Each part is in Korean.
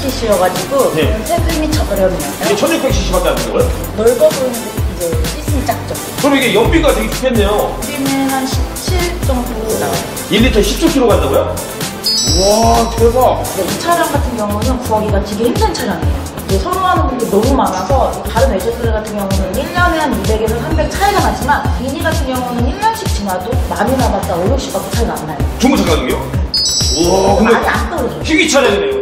1600cc여가지고 네. 세금이 저렴해요. 이게 1600cc밖에 안 되는 거예요? 넓어 보이는데 이제 시스템이 작죠. 그럼 이게 연비가 되게 좋겠네요. 우리는 한 17 정도 나와요. 1리터 17km 간다고요? 우와, 대박. 근데 이 차량 같은 경우는 구하기가 되게 힘든 차량이에요. 이게 선호하는 분들이 너무 많아서 다른 외제차 같은 경우는 1년에 한 200에서 300 차이가 나지만 미니 같은 경우는 1년씩 지나도 많이 나봤자 5, 60밖에 차이가 안 나요. 중고 차 가격이요? 우와, 근데 많이 안 떨어져요. 희귀 차량이네요.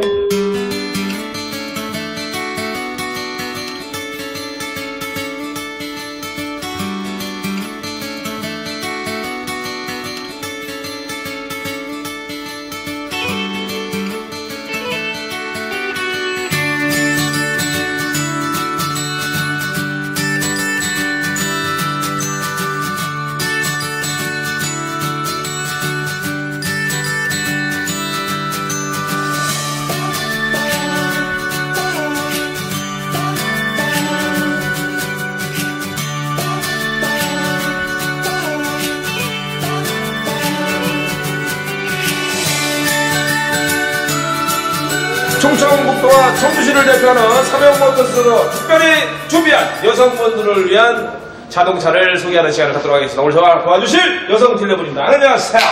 충청북도와 청주시를 대표하는 삼양모터스로 특별히 준비한 여성분들을 위한 자동차를 소개하는 시간을 갖도록 하겠습니다. 오늘 저와 도와주실 여성 딜러분입니다. 안녕하세요.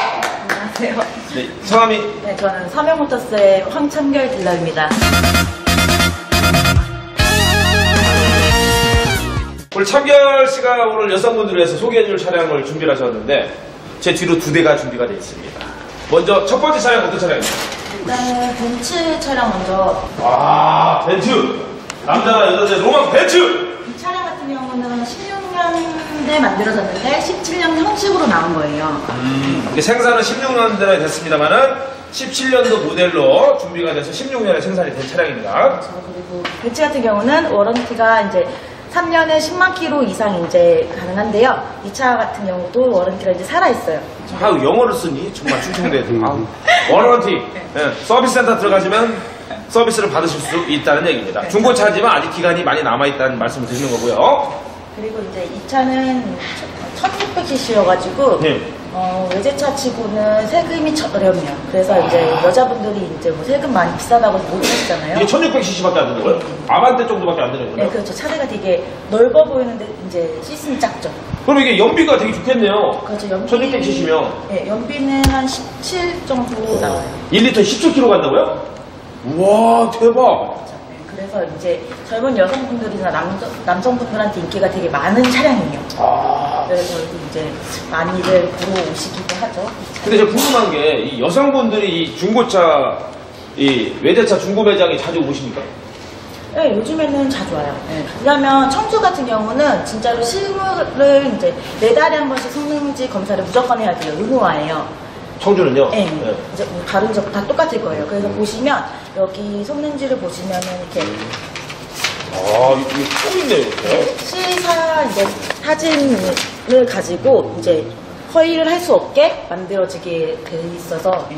안녕하세요. 네, 성함이 네, 저는 삼양모터스의 황창결 딜러입니다. 우리 참결 씨가 오늘 여성분들을 위해서 소개해줄 차량을 준비를 하셨는데 제 뒤로 두 대가 준비가 되어 있습니다. 먼저 첫 번째 차량 어떤 차량입니까? 일단은 벤츠 차량 먼저 아 벤츠 남자나 여자들 로망 벤츠 이 차량 같은 경우는 16년대 만들어졌는데 17년 형식으로 나온 거예요. 이게 생산은 16년대나 됐습니다만은 17년도 모델로 준비가 돼서 16년에 생산이 된 차량입니다. 자, 그리고 벤츠 같은 경우는 워런티가 이제 3년에 10만 킬로 이상 이제 가능한데요. 이 차 같은 경우도 워런티가 이제 살아 있어요. 아유 영어를 쓰니 정말 아우 워런티 예, 서비스 센터 들어가시면 서비스를 받으실 수 있다는 얘기입니다. 중고차지만 아직 기간이 많이 남아 있다는 말씀을 드리는 거고요. 그리고 이제 이 차는 1600cc여가지고 네. 어, 외제차 치고는 세금이 저렴해요. 그래서 이제 여자분들이 이제 뭐 세금 많이 비싸다고 못 하시잖아요. 이게 1600cc밖에 안 되는 거예요? 아반떼 정도밖에 안 되는 네, 거예요? 그렇죠. 차대가 되게 넓어 보이는데 이제 시스템이 작죠. 그럼 이게 연비가 되게 좋겠네요. 그렇죠. 연비 1600cc면 네, 연비는 한 17 정도 나와요. 1리터 17km 간다고요? 우와 대박. 네, 그래서 이제 젊은 여성분들이나 남자, 남성분들한테 인기가 되게 많은 차량이에요. 아. 그래서 이제 많이들 보러 오시기도 하죠. 근데 제가 궁금한 게 이 여성분들이 이 중고차 이 외제차 중고 매장에 자주 오십니까? 네, 요즘에는 자주 와요. 네. 왜냐면 청주 같은 경우는 진짜로 실물을 이제 네 달에 한 번씩 성능지 검사를 무조건 해야 돼요. 의무화예요. 청주는요? 네. 이제 뭐 다른 집다 똑같을 거예요. 그래서 보시면 여기 성능지를 보시면은 이렇게 아 이게 쭉 있네요. 이렇게. 시사 이제 사진을 가지고 이제 허위를 할 수 없게 만들어지게 돼 있어서 예.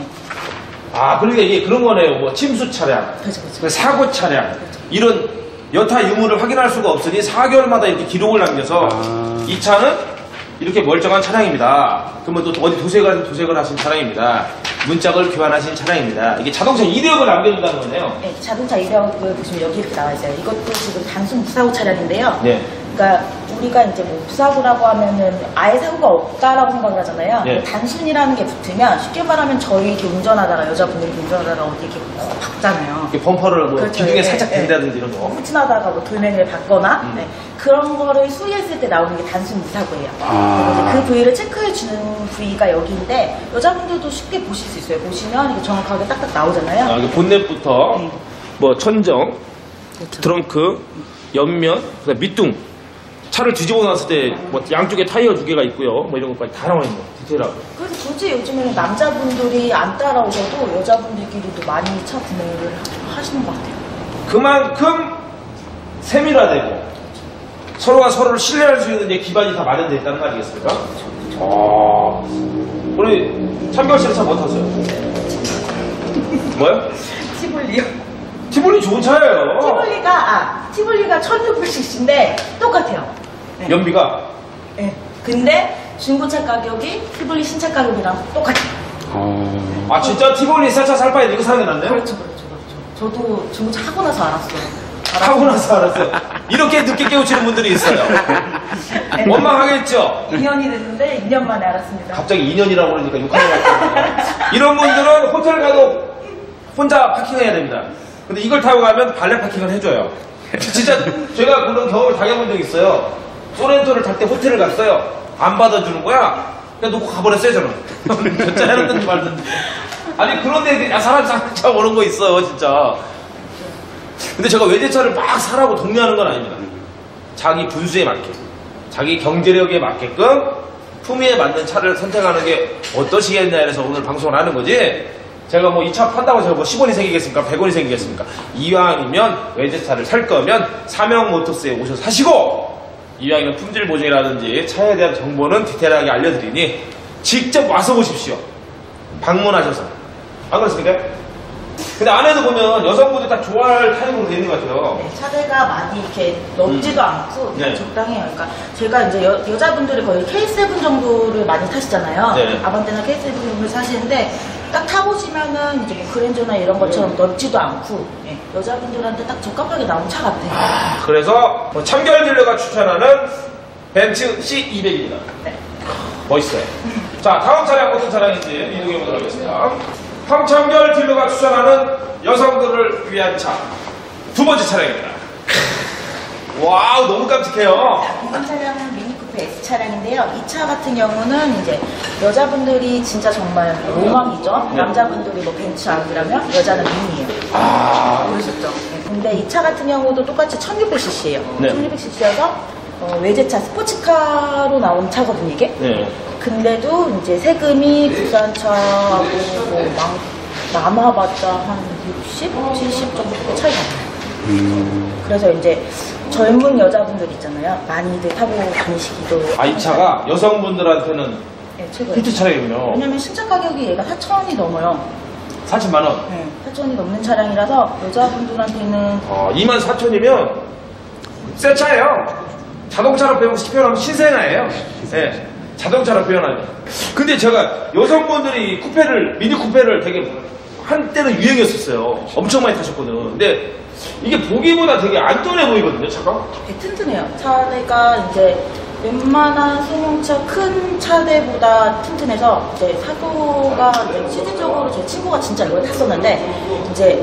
아 그러니까 이게 그런 거네요. 뭐 침수 차량, 그렇죠, 그렇죠. 그 사고 차량 이런 여타 유무를 확인할 수가 없으니 4개월마다 이렇게 기록을 남겨서 이 차는 이렇게 멀쩡한 차량입니다. 그러면 또 어디 도색을 도색을 하신 차량입니다. 문짝을 교환하신 차량입니다. 이게 자동차 이력을 남겨둔다는 거네요. 네, 자동차 이력을 보시면 여기 이렇게 나와 있어요. 이것도 지금 단순 무사고 차량인데요. 네. 그러니까 우리가 이제 뭐 무사고라고 하면은 아예 사고가 없다라고 생각을 하잖아요. 네. 단순이라는 게 붙으면 쉽게 말하면 저희 이렇게 운전하다가 여자분들이 운전하다가 어디 이렇게 콕 박잖아요. 이렇게 범퍼를 뭐 그렇죠. 기둥에 예, 살짝 예. 댄다든지 이런 거. 후진하다가 뭐 돌멩이를 박거나 음. 네, 그런 거를 수리했을 때 나오는 게 단순 무사고예요. 아. 그 부위를 체크해 주는 부위가 여기인데 여자분들도 쉽게 보실 수 있어요. 보시면 이게 정확하게 딱딱 나오잖아요. 아, 본넷부터 네. 뭐 천정, 그렇죠. 트렁크, 옆면, 그다음 밑둥. 차를 뒤집어 놨을 때 뭐 양쪽에 타이어 두 개가 있고요. 뭐 이런 것까지 다 나와 있는 거 디테일하고. 그래서 굳이 요즘에는 남자분들이 안 따라오셔도 여자분들끼리도 많이 차 구매를 하시는 것 같아요. 그만큼 세밀화되고 서로가 서로를 신뢰할 수 있는 이제 기반이 다 마련되어 있다는 거 아니겠습니까? 아, 우리 참결 씨는 차뭐 탔어요? 뭐요? 티볼리요. 티볼리 좋은 차예요. 티볼리가 아 티볼리가 1600cc인데 똑같아요. 네. 연비가 네. 근데 중고차 가격이 티볼리 신차 가격이랑 똑같아요. 아 진짜 티볼리 새차 살 바에 이거 사는 게 낫네요? 그렇죠, 그렇죠, 그렇죠. 저도 중고차 하고 나서 알았어요. 하고 나서 알았어요. 이렇게 늦게 깨우치는 분들이 있어요. 네. 원망하겠죠? 2년이 됐는데 2년 만에 알았습니다. 갑자기 2년이라고 그러니까 욕하는 것 같아요. 이런 분들은 호텔 가도 혼자 파킹해야 됩니다. 근데 이걸 타고 가면 발레 파킹을 해줘요. 진짜 제가 그런 경험을 당해본 적 있어요. 소렌토를 탈 때 호텔을 갔어요. 안 받아주는 거야. 그냥 놓고 가버렸어요, 저는. 진짜 해놨는지 말든지. 아니, 그런데 야, 사람 참 오는 거 있어요, 진짜. 근데 제가 외제차를 막 사라고 독려하는 건 아닙니다. 자기 분수에 맞게, 자기 경제력에 맞게끔 품위에 맞는 차를 선택하는 게 어떠시겠냐 해서 오늘 방송을 하는 거지. 제가 뭐 이 차 판다고 제가 뭐 10원이 생기겠습니까? 100원이 생기겠습니까? 이왕이면 외제차를 살 거면 삼형 모터스에 오셔서 사시고 이왕이면 품질 보증이라든지 차에 대한 정보는 디테일하게 알려드리니 직접 와서 보십시오. 방문하셔서. 안 그렇습니까? 근데 안에도 보면 여성분들 다 좋아할 타입으로 되어 있는 것 같아요. 네, 차대가 많이 이렇게 넓지도 않고 네. 적당해요. 그러니까 제가 이제 여, 여자분들이 거의 K7 정도를 많이 타시잖아요. 네. 아반떼나 K7 정도를 사시는데 딱 타보시면은 이제 뭐 그랜저나 이런 것처럼 넓지도 않고 예, 여자분들한테 딱 적합하게 나온 차 같아요. 아, 그래서 뭐 참결 딜러가 추천하는 벤츠 C200입니다. 네. 멋있어요. 자, 다음 차량 어떤 차량인지 이동해 보도록 하겠습니다. 황참결 딜러가 추천하는 여성들을 위한 차. 두 번째 차량입니다. 와우, 너무 깜찍해요. 이번 차량은 미니쿠페 S 차량인데요. 이 차 같은 경우는 이제 여자분들이 진짜 정말 로망이죠. 네. 남자분들이 뭐 벤츠 아니라면 여자는 미니예요. 아, 모르셨죠? 네. 근데 이 차 같은 경우도 똑같이 1600cc예요. 네. 1600cc여서 어, 외제차 스포츠카로 나온 차거든요, 이게. 네. 근데도 이제 세금이 국산차하고 뭐 막, 남아봤자 한 60, 70 정도 차이가 나요. 그래서 이제 젊은 여자분들 있잖아요. 많이들 타고 다니시기도. 아, 이 차가 여성분들한테는 네, 최고예요. 히트 차량이군요. 왜냐면 신차 가격이 얘가 4천원이 넘어요. 4천만 원. 네, 4천원이 넘는 차량이라서 여자분들한테는 어, 2만 4천이면 새 차예요. 자동차로 표현, 표현하면 신생아예요. 예, 자동차로 표현하면. 근데 제가 여성분들이 쿠페를, 미니 쿠페를 되게 한때는 유행이었었어요. 엄청 많이 타셨거든. 근데 이게 보기보다 되게 안전해 보이거든요, 차가. 되게 튼튼해요. 차대가 이제 웬만한 승용차 큰 차대보다 튼튼해서 이제 사고가 이제 실질적으로 제 친구가 진짜 이걸 탔었는데 이제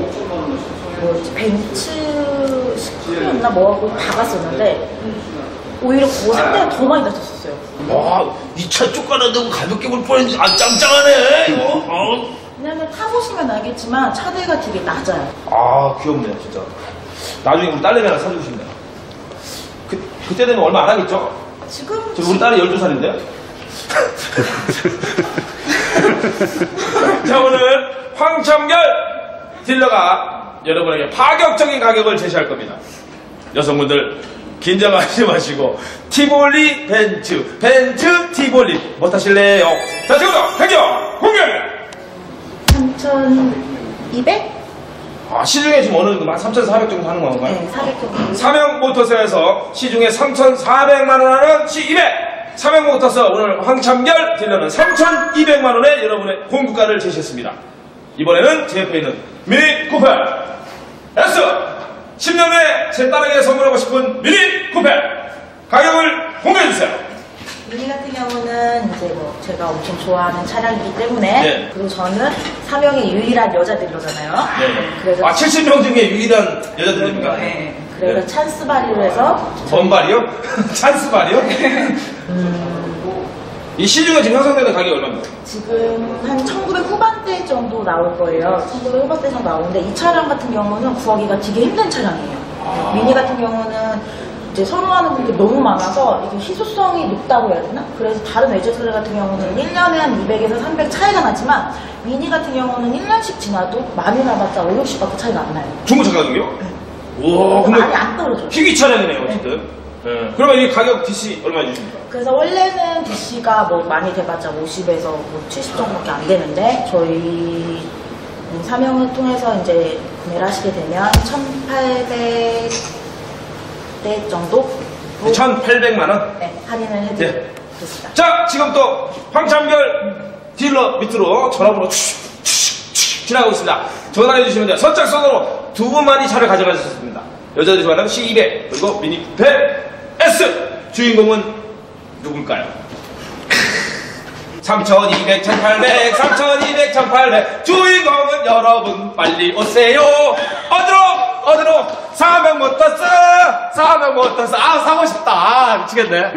뭐 벤츠 스쿠였나 뭐하고 박았었는데 오히려 그 상대가 더 많이 다쳤었어요. 와, 이차 쪼까나두고 가볍게 볼 뻔했는데, 아, 짱짱하네, 이거. 어. 왜냐면 타보시면 알겠지만 차대가 되게 낮아요. 아, 귀엽네요, 진짜. 나중에 우리 딸내미 하나 사주고 싶네요. 그, 그때 되면 얼마 안 하겠죠? 지금 저 우리 딸이 12살인데? 자, 오늘 황청결 딜러가 여러분에게 파격적인 가격을 제시할 겁니다. 여성분들 긴장하지 마시고 티볼리 벤츠, 벤츠 티볼리 뭐 타실래요? 자, 지금부터 가격 공개! 3,200? 아, 시중에 지금 어느 정도 3,400 정도 하는 건가요? 네, 400 정도. 삼형 모터스에서 시중에 3,400만 원 하는 C200 삼형 모터스 오늘 황참결 딜러는 3,200만 원에 여러분의 공구가를 제시했습니다. 이번에는 제 옆에 있는 미니 쿠페 S 10년 후에 제 딸에게 선물하고 싶은 미니 쿠페 가격을 공개해 주세요. 미니 같은 경우는 이제 뭐 제가 엄청 좋아하는 차량이기 때문에 네. 그리고 저는 사명의 유일한 여자들이잖아요. 그래서 아 70명 중에 유일한 여자들입니까? 네. 그래서 네. 찬스 발휘를 해서 번발이요? 찬스 발이요? 이 시중에 지금 형성되는 가격이 얼마입니까? 지금 한 1900 후반대 정도 나올 거예요. 1900 후반대 정도 나오는데 이 차량 같은 경우는 구하기가 되게 힘든 차량이에요. 아. 미니 같은 경우는 이제 선호하는 분들이 너무 많아서 이게 희소성이 높다고 해야 되나? 그래서 다른 외제차들 같은 경우는 1년에 한 200에서 300 차이가 나지만 미니 같은 경우는 1년씩 지나도 많이 나봤자 5, 60밖에 차이가 안 나요. 중고차 가격이요? 우와 근데 많이 안 떨어져요. 희귀 차량이네요, 어쨌든. 네. 그러면 이 가격 DC 얼마 주십니까? 그래서 원래는 DC가 뭐 많이 돼봤자 50에서 뭐 70 정도밖에 안 되는데 저희 사명을 통해서 이제 구매를 하시게 되면 1,800 대 정도 1,800만 원. 네, 할인을 네. 해드리겠습니다. 자, 지금 또 황참결 딜러 밑으로 전화번호 추, 추, 추, 추천하고 있습니다. 전화해 주시면 돼요. 선착순으로 두 분만이 차를 있습니다. 여자들이 좋아하는 C200 그리고 미니 쿠페 S 주인공은 누굴까요? 3200, 1800, 3200, 1800 주인공은 여러분 빨리 오세요? 어디로? 모터스 아 사고 싶다. 아 미치겠네.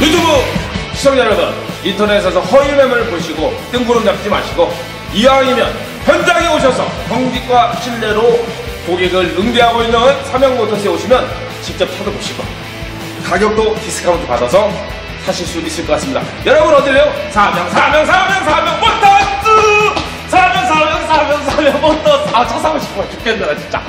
유튜브 시청자 여러분 인터넷에서 허위 매물을 보시고 뜬구름 잡지 마시고 이왕이면 현장에 오셔서 정직과 신뢰로 고객을 응대하고 있는 삼양모터스에 오시면 직접 차도 보시고 가격도 디스카운트 받아서 사실 수 있을 것 같습니다. 여러분 어디래요? 사명 사명 사명 사명 모터스 사명 사명 사명 사명 모터스 아차 사고 싶어 죽겠네 나 진짜